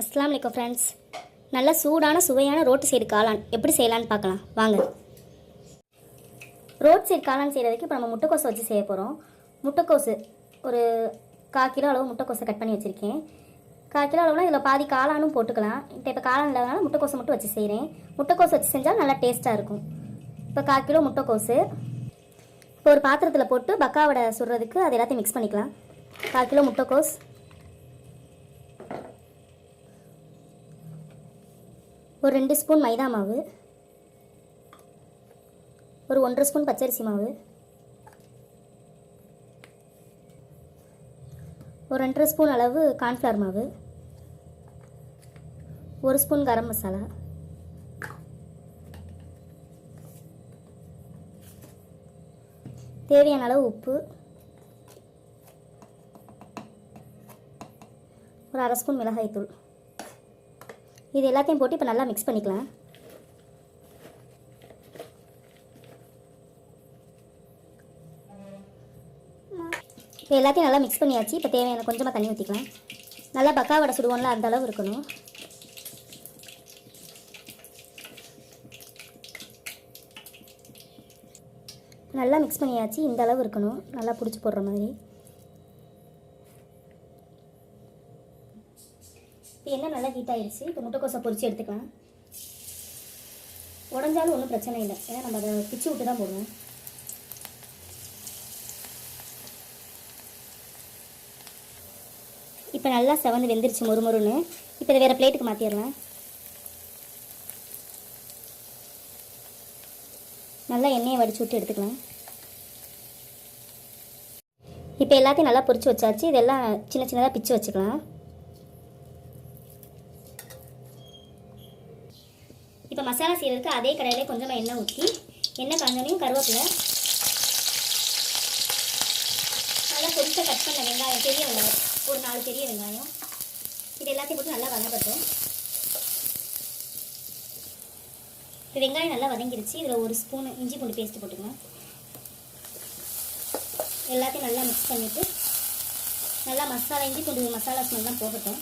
அஸ்லாம் வலைக்கம் ஃப்ரெண்ட்ஸ் நல்ல சூடான சுவையான ரோட்டு சைடு காளான். எப்படி செய்யலான்னு பார்க்கலாம். வாங்க. ரோட் சைடு காளான் செய்கிறதுக்கு இப்போ நம்ம முட்டைக்கோசை வச்சு செய்ய போகிறோம் முட்டைக்கோசு ஒரு கால் கிலோ அளவு முட்டைக்கோசை கட் பண்ணி வச்சுருக்கேன். கால் கிலோ அளவுனா இதில் பாதி காளானும் போட்டுக்கலாம். இப்போ இப்போ காளான் இல்லாதனால முட்டைக்கோசை மட்டும் வச்சு செய்கிறேன் முட்டைக்கோசு வச்சு செஞ்சால் நல்லா டேஸ்ட்டாக இருக்கும். இப்போ கால் கிலோ முட்டைக்கோசு. இப்போ ஒரு பாத்திரத்தில் போட்டு பக்காவடை சுடுறதுக்கு அது எல்லாத்தையும் மிக்ஸ் பண்ணிக்கலாம். கால் கிலோ முட்டைக்கோஸ். ஒரு ரெண்டு ஸ்பூன் மைதா மாவு. ஒரு ஒன்றரை ஸ்பூன் பச்சரிசி மாவு. ஒரு ரெண்டரை ஸ்பூன் அளவு கார்ன்ஃப்ளவர் மாவு. ஒரு ஸ்பூன் கரம் மசாலா. தேவையான அளவு உப்பு. ஒரு அரை ஸ்பூன் மிளகாய்த்தூள் இது எல்லாத்தையும் போட்டு இப்போ நல்லா மிக்ஸ் பண்ணிக்கலாம். இப்போ எல்லாத்தையும் நல்லா மிக்ஸ் பண்ணியாச்சு. இப்போ தேவையான கொஞ்சமாக தண்ணி ஊற்றிக்கலாம் நல்லா பக்கா வடை சுடுவோம்ல அந்த அளவு இருக்கணும். நல்லா மிக்ஸ் பண்ணியாச்சு. இந்த அளவு இருக்கணும். நல்லா பிடிச்சி போடுற மாதிரி. இப்போ எண்ணெய் நல்லா ஹீட் ஆயிடுச்சு இப்போ முட்டைக்கோசை பொறிச்சு எடுத்துக்கலாம். உடஞ்சாலும் ஒன்றும் பிரச்சனை இல்லை. ஏன்னா நம்ம அதை பிச்சு விட்டு தான் போடுவோம் இப்போ நல்லா செவந்து வெந்துருச்சு மொறுமொறுன்னு இப்போ இதை வேறு பிளேட்டுக்கு மாற்றிடலாம் நல்லா எண்ணெயை வடிச்சு விட்டு எடுத்துக்கலாம். இப்போ எல்லாத்தையும் நல்லா பொறிச்சு வச்சாச்சு. இதெல்லாம் சின்ன சின்னதாக பிச்சு வச்சுக்கலாம். மசாலா செய்கிறதுக்கு அதே கடையிலே கொஞ்சமாக எண்ணெய் ஊற்றி எண்ணெய் காஞ்சனையும் கருவேப்பிலை. நல்லா கொஞ்சம் கட் பண்ண வெங்காயம் பெரிய வெங்காயம் ஒரு நாலு பெரிய வெங்காயம். இது எல்லாத்தையும் போட்டு நல்லா வதங்கட்டும். இப்போ வெங்காயம் நல்லா வதங்கிருச்சு. இதில் ஒரு ஸ்பூன் இஞ்சி பூண்டு பேஸ்ட்டு போட்டுக்கலாம் எல்லாத்தையும் நல்லா மிக்ஸ் பண்ணிவிட்டு நல்லா மசாலா இஞ்சி பூண்டு மசாலா ஸ்மெல் தான் போகட்டும்.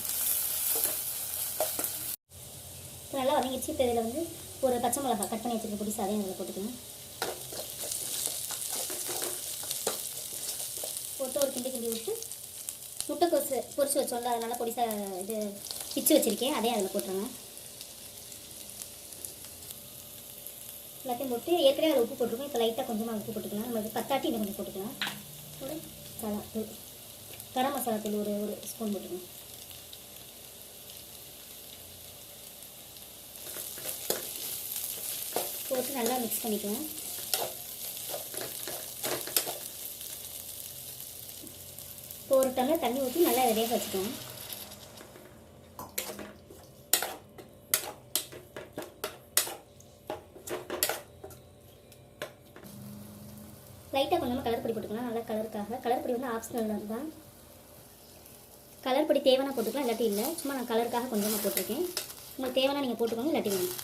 ஸோ நல்லா வதங்கிடுச்சு. இப்போ இதில் வந்து ஒரு பச்சை மிளகா கட் பண்ணி வச்சுருக்க பொடிசு அதையும் இதில் போட்டுக்கணும். போட்டு ஒரு கிண்டி கிண்டி விட்டு முட்டைக்கோசு பொரிச்சு வச்சோம்ல அதனால் பொடிசாக இது பிச்சு வச்சுருக்கேன். அதையும் அதில் போட்டுருங்க. எல்லாத்தையும் போட்டு ஏற்கனவே அதில் உப்பு போட்டுருக்கோம். இப்போ லைட்டாக கொஞ்சமாக உப்பு போட்டுக்கலாம். நம்ம பத்தாட்டி இன்னும் கொஞ்சம் போட்டுக்கலாம். ஒரு கலா தூள் கரம் மசாலா தூள் ஒரு ஒரு ஸ்பூன் போட்டுக்கணும். போட்டு நல்லா மிக்ஸ் பண்ணிக்கலாம். இப்போ ஒரு டம்ளர் தண்ணி ஊற்றி நல்லா வேக வச்சுக்கோங்க லைட்டாக கொஞ்சமாக கலர் பொடி போட்டுக்கலாம். நல்லா கலருக்காக. கலர் பொடி வந்து ஆப்ஷனல் தான். கலர் பொடி தேவைன்னா போட்டுக்கலாம் இல்லாட்டி இல்லை. சும்மா நான் கலருக்காக கொஞ்சமாக போட்டிருக்கேன். உங்களுக்கு தேவைன்னா நீங்கள் போட்டுக்கோங்க இல்லாட்டி வேணும்.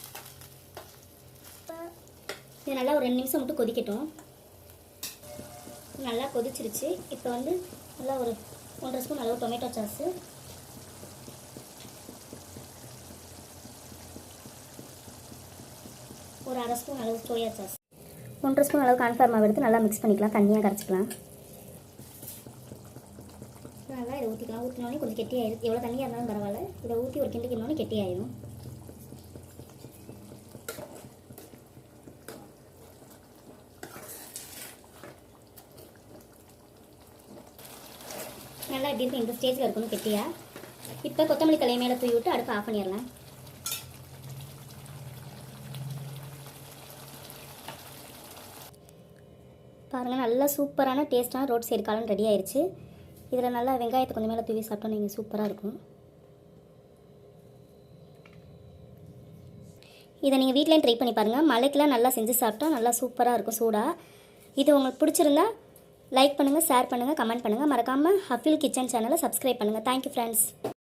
இது நல்லா ஒரு ரெண்டு நிமிஷம் மட்டும் கொதிக்கட்டும். நல்லா கொதிச்சிருச்சு. இப்போ வந்து நல்லா ஒரு ஒன்றரை ஸ்பூன் அளவு டொமேட்டோ சாஸு ஒரு அரை ஸ்பூன் அளவு சோயா சாஸ் ஒன்றரை ஸ்பூன் அளவு கான்ஃபார் மாவு எடுத்து நல்லா மிக்ஸ் பண்ணிக்கலாம். தண்ணியாக கரைச்சிக்கலாம். நல்லா இதை ஊற்றிக்கலாம் ஊற்றினோடனே கொஞ்சம் கெட்டியாயிடும் எவ்வளோ தண்ணியாக இருந்தாலும் பரவாயில்ல. இதை ஊற்றி ஒரு கிண்டு கெட்டியாயிரும். நல்லா எப்படி இருக்கும் இந்த ஸ்டேஜில் இருக்கணும் கெட்டியா? இப்போ கொத்தமல்லி தலையை மேலே தூவி விட்டு அடுப்பு ஆஃப் பண்ணிடலாம். பாருங்கள் நல்லா சூப்பரான டேஸ்ட்டான ரோட் சைடு காலம் ரெடி ஆயிடுச்சு இதில் நல்லா வெங்காயத்தை கொஞ்சம் மேலே தூவி சாப்பிட்டோம் நீங்கள் சூப்பராக இருக்கும். இதை நீங்கள் வீட்லேயும் ட்ரை பண்ணி பாருங்கள் மலைக்கெலாம் நல்லா செஞ்சு சாப்பிட்டா நல்லா சூப்பராக இருக்கும் சூடாக இது உங்களுக்கு பிடிச்சிருந்தா லைக் பண்ணுங்கள் ஷேர் பண்ணுங்கள் கமெண்ட் பண்ணுங்கள் மறக்காமல் ஹஃபில் கிச்சன் சேனலை சப்ஸ்கிரைப் பண்ணுங்கள் தேங்க்யூ ஃப்ரெண்ட்ஸ்